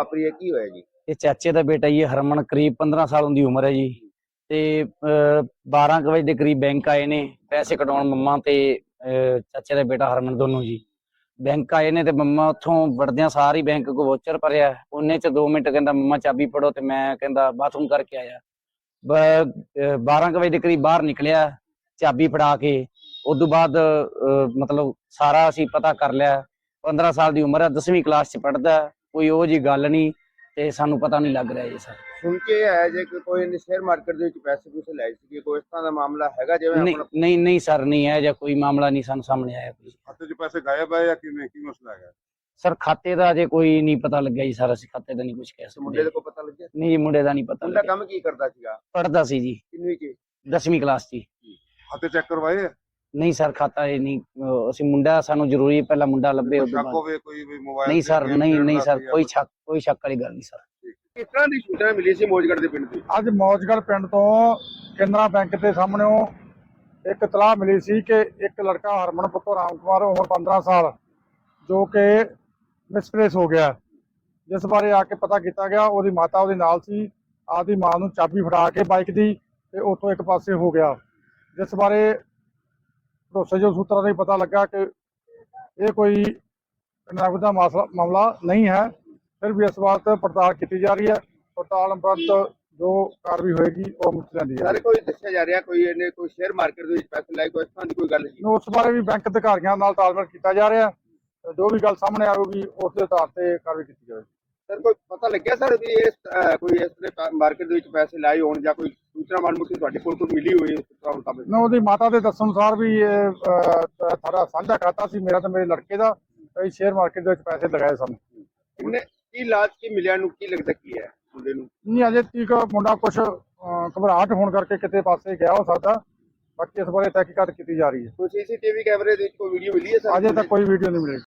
ਵਾਪਰੀ ਹੈ ਕੀ ਹੋਇਆ ਜੀ? ਇਹ ਚਾਚੇ ਦਾ ਬੇਟਾ ਜੀ ਹਰਮਨ ਕਰੀਬ 15 ਸਾਲ ਦੀ ਉਮਰ ਹੈ ਜੀ। ਤੇ 12 ਵਜੇ ਦੇ ਕਰੀਬ ਬੈਂਕ ਆਏ ਨੇ ਪੈਸੇ ਕਢਾਉਣ ਮੰਮਾ ਤੇ ਚਾਚੇ ਦਾ ਬੇਟਾ ਹਰਮਨ ਦੋਨੋਂ ਜੀ। ਬੈਂਕ ਆਏ ਨੇ ਤੇ ਮੰਮਾ ਉੱਥੋਂ ਵੜਦਿਆਂ ਸਾਰੀ ਬੈਂਕ ਕੋ ਵੋਚਰ ਭਰਿਆ। ਉਹਨੇ ਚ 2 ਮਿੰਟ ਕਹਿੰਦਾ ਮੰਮਾ ਚਾਬੀ ਫੜੋ ਤੇ ਮੈਂ ਕਹਿੰਦਾ ਬਾਥਰੂਮ ਕਰਕੇ ਆਇਆ। ਬ- 12 ਕੁ ਵਜੇ ਦੇ ਕਰੀਬ ਬਾਹਰ ਨਿਕਲਿਆ ਚਾਬੀ ਫੜਾ ਕੇ। ਉਦੋਂ ਬਾਅਦ ਅਹ, ਮਤਲਬ ਸਾਰਾ ਅਸੀਂ ਪਤਾ ਕਰ ਲਿਆ। 15 ਸਾਲ ਦੀ ਉਮਰ ਹੈ 10ਵੀਂ ਕਲਾਸ ਚ ਪੜਦਾ ਕੋਈ ਉਹ ਜੀ ਗੱਲ ਨਹੀਂ ਤੇ ਸਾਨੂੰ ਪਤਾ ਨਹੀਂ ਲੱਗ ਰਿਹਾ ਜੀ ਸਰ। ਸੁਣ ਕੇ ਆਇਆ ਜੇ ਕਿ ਕੋਈ ਨੇ ਸ਼ੇਅਰ ਮਾਰਕੀਟ ਦੇ ਵਿੱਚ ਪੈਸੇ ਪੂਸੇ ਲਾਏ ਸੀ ਕੋਈ ਇਸ ਤਰ੍ਹਾਂ ਦਾ ਮਾਮਲਾ ਹੈਗਾ ਜਿਵੇਂ ਨਹੀਂ ਆਪਣਾ ਨਹੀਂ ਨਹੀਂ ਸਰ ਨਹੀਂ ਹੈ ਜਾਂ ਕੋਈ ਮਾਮਲਾ ਨਹੀਂ ਸਾਨੂੰ ਸਾਹਮਣੇ ਆਇਆ ਕੋਈ। ਖਾਤੇ 'ਚ ਪੈਸੇ ਗਾਇਬ ਹੈ ਜਾਂ ਕਿਵੇਂ ਕੀ ਮਸਲਾ ਹੈਗਾ? ਸਰ ਖਾਤੇ ਦਾ ਅਜੇ ਕੋਈ ਨਹੀਂ ਪਤਾ ਲੱਗਿਆ ਜੀ ਸਰ ਅਸੀਂ ਖਾਤੇ ਦਾ ਨਹੀਂ ਕੁਝ ਕਹਿ ਮੁੰਡੇ ਸਕਦੇ। ਦੇ ਕੋ ਪਤਾ ਲੱਗਿਆ? ਨਹੀਂ ਜੀ ਮੁੰਡੇ ਦਾ ਨਹੀਂ ਪਤਾ ਮੁੰਡਾ ਲੱਗਿਆ। ਕੰਮ ਕੀ ਕਰਦਾ ਸੀਗਾ? ਪੜਦਾ ਸੀ ਜੀ। ਕਿੰਨਵੀਂ ਚ 10ਵੀਂ ਕਲਾਸ 'ਚ ਜੀ। ਖਾਤੇ ਚੈੱਕ ਕਰਵਾਏ? ਨਹੀਂ ਸਰ ਖਾਤਾ ਇਹ ਨਹੀਂ ਅਹ ਅਸੀਂ ਮੁੰਡਾ ਸਾਨੂੰ ਜ਼ਰੂਰੀ ਹੈ, ਪਹਿਲਾਂ ਮੁੰਡਾ ਲੱਭੇ ਕੋਈ ਉਸ ਤੋਂ ਸ਼ੱਕ ਬਾਅਦ ਹੋਵੇ ਕੋਈ ਵੀ ਮੋਬਾਈਲ ਨਹੀਂ ਸਰ ਨਹੀਂ ਨਹੀਂ ਸਰ ਕੋਈ? ਸ਼ੱਕ ਕੋਈ ਸ਼ੱਕ ਵਾਲੀ ਗੱਲ ਨਹੀਂ ਸਰ। ਕਿਸ ਤਰ੍ਹਾਂ ਦੀ ਸੂਚਨਾ ਮਿਲੀ ਸੀ ਮੋਜਗੜ ਦੇ ਪਿੰਡ ਦੀ? ਅੱਜ ਮੌਜਗੜ ਪਿੰਡ ਤੋਂ ਕੇਨਰਾ ਬੈਂਕ ਦੇ ਸਾਹਮਣੇੋਂ ਇੱਕ ਤਲਾਹ ਮਿਲੀ ਸੀ ਕਿ ਇੱਕ ਲੜਕਾ ਹਰਮਨ ਪੁੱਤਰ ਰਾਮ ਕੁਮਾਰ ਉਮਰ 15 ਸਾਲ ਜੋ ਕਿ ਮਿਸਪਲੇਸ ਹੋ ਗਿਆ। ਜਿਸ ਬਾਰੇ ਆ ਕੇ ਪਤਾ ਕੀਤਾ ਗਿਆ ਉਹਦੀ ਮਾਤਾ ਉਹਦੇ ਨਾਲ ਸੀ ਆਪਦੀ ਮਾਂ ਨੂੰ ਚਾਬੀ ਫੜਾ ਕੇ ਬਾਈਕ ਦੀ ਤੇ ਉੱਥੋਂ ਇੱਕ ਪਾਸੇ ਹੋ ਗਿਆ। ਜਿਸ ਬਾਰੇ ਭਰੋਸੇਯੋਗ ਸੂਤਰਾਂ ਤੋਂ ਪਤਾ ਲੱਗਾ ਕਿ ਇਹ ਕੋਈ ਨਗਦ ਦਾ ਮਾਸਲਾ ਮਾਮਲਾ ਨਹੀਂ ਹੈ। ਫਿਰ ਵੀ ਇਸ ਬਾਤ ਪੜਤਾਲ ਕੀਤੀ ਜਾ ਰਹੀ ਹੈ। ਪੜਤਾਲ ਉਪਰੰਤ ਜੋ ਕਾਰਵਾਈ ਹੋਏਗੀ ਉਹ ਮੁੱਕ ਜਾਂਦੀ ਹੈ ਸਾਰੇ ਕੋਈ ਦੱਸਿਆ ਜਾ ਰਿਹਾ ਕੋਈ ਇਹਨੇ ਕੋਈ ਸ਼ੇਅਰ ਮਾਰਕੀਟ ਦੇ ਵਿੱਚ ਪੈਸੇ ਲਾਏ ਕੋਈ ਇਸ ਤਰ੍ਹਾਂ ਦੀ ਕੋਈ ਗੱਲ ਜੀ ਉਸ ਬਾਰੇ ਵੀ ਬੈਂਕ ਅਧਿਕਾਰੀਆਂ ਨਾਲ ਤਾਲਮੇਲ ਕੀਤਾ ਜਾ ਰਿਹਾ। ਜੋ ਵੀ ਗੱਲ ਸਾਹਮਣੇ ਆਵੇਗੀ ਉਸ ਦੇ ਆਧਾਰ ਤੇ ਕਾਰਵਾਈ ਕੀਤੀ ਜਾਵੇਗੀ। ਸਰ ਕੋਈ ਪਤਾ ਲੱਗਿਆ ਸਰ ਵੀ ਇਸ ਅਹ, ਕੋਈ ਇਸ ਤਰ੍ਹਾਂ ਮਾਰਕੀਟ ਦੇ ਵਿੱਚ ਪੈਸੇ ਲਾਏ ਹੋਣ ਜਾਂ ਕੋਈ ਸੂਚਨਾ ਮਾਲੂਮ ਤੁਹਾਡੇ ਕੋਲ ਕੋਈ ਮਿਲੀ ਹੋਈ ਹੈ ਮੁਤਾਬਕ ਨਾ ਉਹਦੀ ਮਾਤਾ ਦੇ ਦੱਸਣ ਅਨੁਸਾਰ ਵੀ ਇਹ ਸਾਡਾ ਸਾਂਝਾ ਖਾਤਾ ਸੀ ਮੇਰਾ ਤੇ ਮੇਰੇ ਲੜਕੇ ਦਾ ਅਸੀਂ ਸ਼ੇਅਰ ਮਾਰਕੀਟ ਦੇ ਵਿੱਚ ਪੈਸੇ ਲਗਾਏ ਸਨ। ਇਹਨੇ ਕੀ ਲਾਜ ਕੀ ਮਿਲਿਆ ਨੂੰ ਕੀ ਲੱਗਦਾ ਕੀ ਹੈ ਮੁੰਡੇ ਨੂੰ? ਨਹੀਂ ਅਜੇ ਤੀਕ ਮੁੰਡਾ ਕੁਝ ਘਬਰਾਹਟ ਹੋਣ ਕਰਕੇ ਕਿਤੇ ਪਾਸੇ ਗਿਆ ਹੋ ਸਕਦਾ ਬਾਕੀ ਇਸ ਬਾਰੇ ਤਹਿਕੀਕਾਤ ਕੀਤੀ ਜਾ ਰਹੀ ਹੈ। ਕੋਈ ਸੀਸੀਟੀਵੀ ਕੈਮਰੇ ਦੇ ਵਿੱਚ ਕੋਈ ਵੀਡੀਓ ਮਿਲੀ ਹੈ ਸਰ? ਅਜੇ ਤੱਕ ਕੋਈ ਵੀਡੀਓ ਨਹੀਂ ਮਿਲੀ।